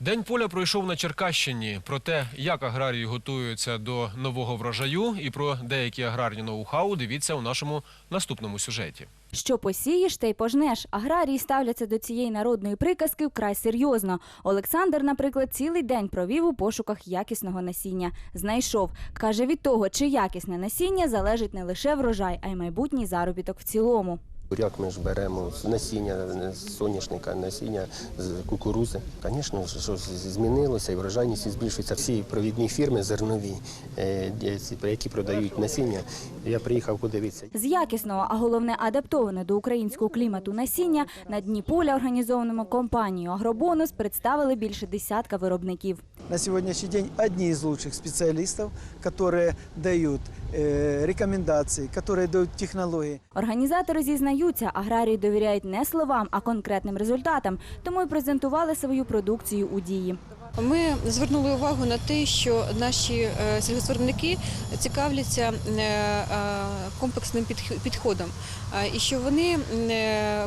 День поля пройшов на Черкащині. Про те, як аграрії готуються до нового врожаю, і про деякі аграрні ноу-хау дивіться у нашому наступному сюжеті. Що посієш, те й пожнеш. Аграрії ставляться до цієї народної приказки вкрай серйозно. Олександр, наприклад, цілий день провів у пошуках якісного насіння. Знайшов. Каже, від того, чи якісне насіння залежить не лише врожай, а й майбутній заробіток в цілому. Буряк ми ж беремо з насіння з соняшника, насіння з кукурузи. Звісно, що змінилося і врожайність збільшується. Всі провідні фірми зернові, е, які продають насіння. Я приїхав подивитися. З якісного, а головне адаптоване до українського клімату насіння на дні поля, організованому компанією Агробонус, представили більше десятка виробників на сегодняшний день одни из лучших специалистов, которые дают э, рекомендации, которые дают технологии. Організатори зізнаються, аграрії довіряють не словам, а конкретним результатам, тому й презентували свою продукцію у дії. Ми звернули увагу на те, що наші е, сільгоспвиробники цікавляться е, е, комплексним підходом, і що вони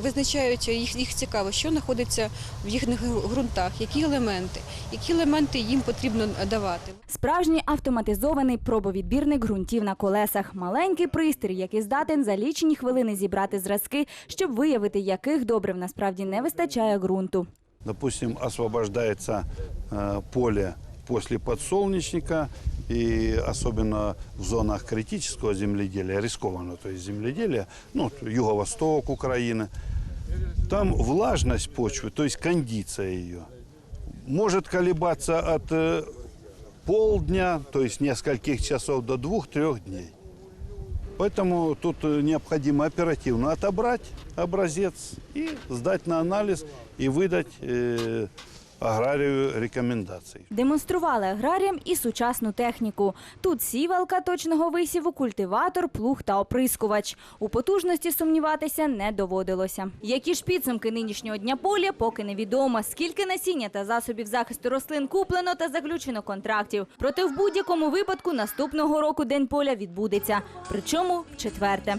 визначають їх цікаво, що знаходиться в їхніх ґрунтах, які елементи, які елементи їм потрібно давати. Справжній автоматизований пробовідбірник ґрунтів на колесах. Маленький пристрій, який здатен за лічені хвилини зібрати зразки, щоб виявити, яких добрив насправді не вистачає ґрунту. Допустим, освобождается э, поле после подсолнечника и особенно в зонах критического земледелия, рискованного, то есть земледелия, ну, юго-восток Украины, там влажность почвы, то есть кондиция ее, может колебаться от э, полдня, то есть нескольких часов до двух-трех дней. Поэтому тут э, необходимо оперативно отобрать образец и сдать на анализ и выдать э, аграрию рекомендации. Демонстрували аграріям і сучасну техніку. Тут сівалка точного висіву, культиватор, плуг та оприскувач. У потужності сумніватися не доводилося. Які ж підсумки нинішнього дня поля, поки невідомо. Скільки насіння та засобів захисту рослин куплено та заключено контрактів. Проте в будь-якому випадку наступного року день поля відбудеться. Причому в четверте.